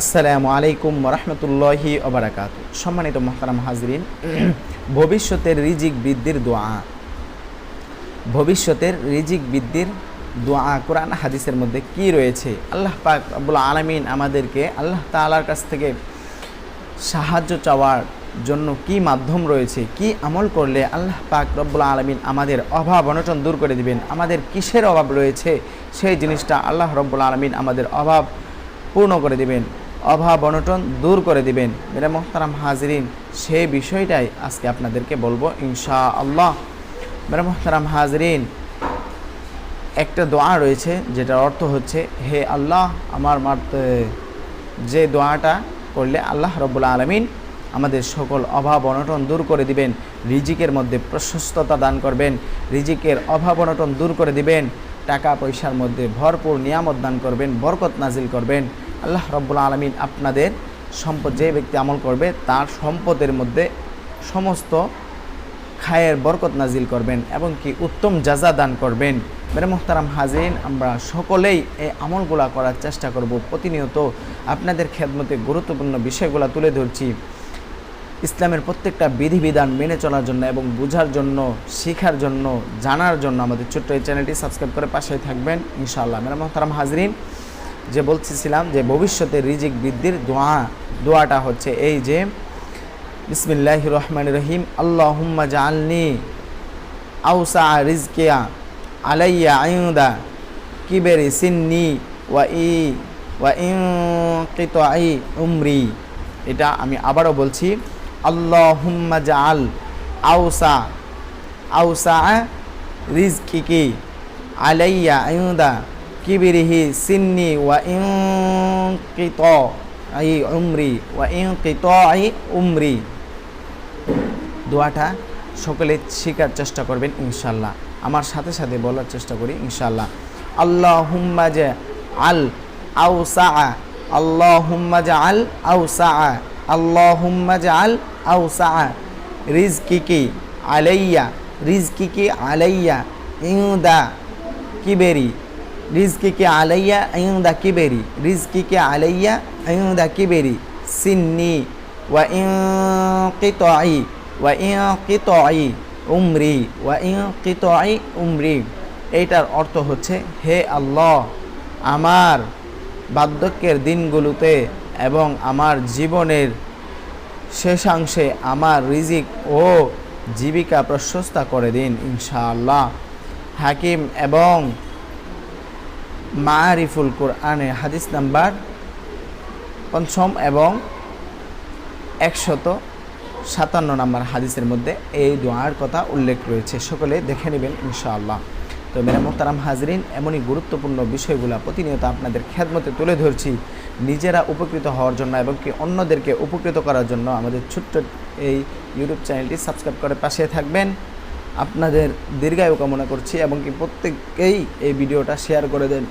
আসসালামু আলাইকুম রহমতুল্লাহি ওবরাকাত। সম্মানিত মোহতারাম হাজরিন, ভবিষ্যতের রিজিক বৃদ্ধির দোয়া। ভবিষ্যতের রিজিক বৃদ্ধির দোয়া কোরআন হাদিসের মধ্যে কি রয়েছে? আল্লাহ পাক আব্বুল আলমিন আমাদেরকে, আল্লাহ তালার কাছ থেকে সাহায্য চাওয়ার জন্য কি মাধ্যম রয়েছে, কি আমল করলে আল্লাহ পাক রব্বুল আলমিন আমাদের অভাব অনটন দূর করে দিবেন, আমাদের কিসের অভাব রয়েছে, সেই জিনিসটা আল্লাহ রব্বুল আলমিন আমাদের অভাব পূর্ণ করে দিবেন। অভাব, অনটন দূর করে দিবেন। মেরা মোহতারাম হাজরিন সেই বিষয়টাই আজকে আপনাদেরকে বলব ইনশা আল্লাহ মেরা মোহতারাম হাজরিন, একটা দোয়া রয়েছে, যেটার অর্থ হচ্ছে, হে আল্লাহ, আমার মারতে যে দোয়াটা করলে আল্লাহ রব্বুল আলমিন আমাদের সকল অভাব, অনটন দূর করে দিবেন, রিজিকের মধ্যে প্রশস্ততা দান করবেন, রিজিকের অভাব, অনটন দূর করে দিবেন, টাকা পয়সার মধ্যে ভরপুর নিয়ামত দান করবেন, বরকত নাজিল করবেন। আল্লাহ রব্বুল আলমিন আপনাদের সম্পদ যে ব্যক্তি আমল করবে, তার সম্পদের মধ্যে সমস্ত খায়ের বরকত নাজিল করবেন এবং কি উত্তম যাজা দান করবেন। মেরে মোহতারাম হাজিন আমরা সকলেই এই আমলগুলা করার চেষ্টা করব। প্রতিনিয়ত আপনাদের খেদমতে গুরুত্বপূর্ণ বিষয়গুলো তুলে ধরছি। ইসলামের প্রত্যেকটা বিধিবিধান মেনে চলার জন্য এবং বোঝার জন্য, শেখার জন্য, জানার জন্য আমাদের ছোট্ট এই চ্যানেলটি সাবস্ক্রাইব করে পাশে থাকবেন, ইনশাআল্লাহ। মেরা মোহতারাম হাজরিন যে বলতেছিলাম যে ভবিষ্যতে রিজিক বৃদ্ধির দোয়া, দোয়াটা হচ্ছে এই যে বিসমিল্লাহ রহমান রহিম, আল্লাহুম্মা জালনি আউসা রিজকিয়া আলাইয়া আইউদা কিবেরি সিন্নি ওয়া ই ওয়া ইকিত আই উমরি। এটা আমি আবারও বলছি আল্লাহ আল্লাহুম্মা জাল আউসা আউসা রিজকিকি আলাইয়া আইউদা কিবিরিহি সিন্নি ওয়া ইকিত আই উমরি ওয়া ইকিত আই উমরি দোয়াটা সকলে শেখার চেষ্টা করবেন ইনশাল্লাহ আমার সাথে সাথে বলার চেষ্টা করি ইনশাল্লাহ আল্লাহ হুম্মা যে আল আউ সা আল্লাহ হুম্মা যে আল সা আল্লাহ হুম্মা যে আল আউ সা রিজকিকি আলাইয়া রিজকিকি আলাইয়া, ইউদা, কিবেরি। রিজকিকি আলাইয়া ইউদা কিবেরি রিজকিকি আলাইয়া ইউদা কিবেরি সিন্নি ওয়া ইনকিতাই ওয়া ইনকিতাই উমরি ওয়া ইনকিতাই উমরি এইটার অর্থ হচ্ছে, হে আল্লাহ, আমার বার্ধক্যের দিনগুলোতে এবং আমার জীবনের শেষাংশে আমার রিজিক ও জীবিকা প্রশস্তা করে দিন, ইনশাআল্লাহ। হাকিম এবং মারিফুল কোরআনে হাদিস নাম্বার পঞ্চম এবং একশত সাতান্ন নম্বর হাদিসের মধ্যে এই দোয়ার কথা উল্লেখ রয়েছে। সকলে দেখে নেবেন ইনশাআল্লাহ। তো মেরা মোহতারাম হাজরিন, এমনই গুরুত্বপূর্ণ বিষয়গুলো প্রতিনিয়ত আপনাদের খেদমতে তুলে ধরছি। নিজেরা উপকৃত হওয়ার জন্য এবং কি অন্যদেরকে উপকৃত করার জন্য আমাদের ছোট্ট এই ইউটিউব চ্যানেলটি সাবস্ক্রাইব করে পাশে থাকবেন। আপনাদের দীর্ঘায়ু কামনা করছি এবং কি প্রত্যেককেই এই ভিডিওটা শেয়ার করে দেন,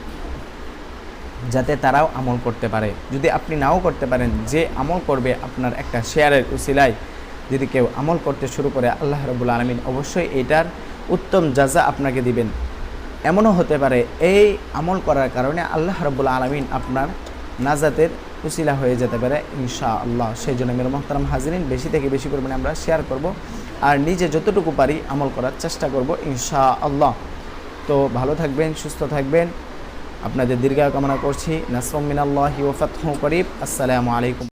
যাতে তারাও আমল করতে পারে। যদি আপনি নাও করতে পারেন, যে আমল করবে আপনার একটা শেয়ারের উসিলায়। যদি কেউ আমল করতে শুরু করে, আল্লাহ রবুল আলমিন অবশ্যই এটার উত্তম যাজা আপনাকে দিবেন। এমনও হতে পারে, এই আমল করার কারণে আল্লাহ রবুল আলমিন আপনার নাজাতের উসিলা হয়ে যেতে পারে ইনশা আল্লাহ সেই জন্য মেরো মোহতারাম হাজিরিন, বেশি থেকে বেশি পরিমাণে আমরা শেয়ার করব। আর নিজে যতটুকু পারি আমল করার চেষ্টা করব ইনশা আল্লাহ তো ভালো থাকবেন, সুস্থ থাকবেন। আপনাদের দীর্ঘায় কামনা করছি। নাসরম মিনাল্লাহি ওফাত করিব। আসসালামু আলাইকুম।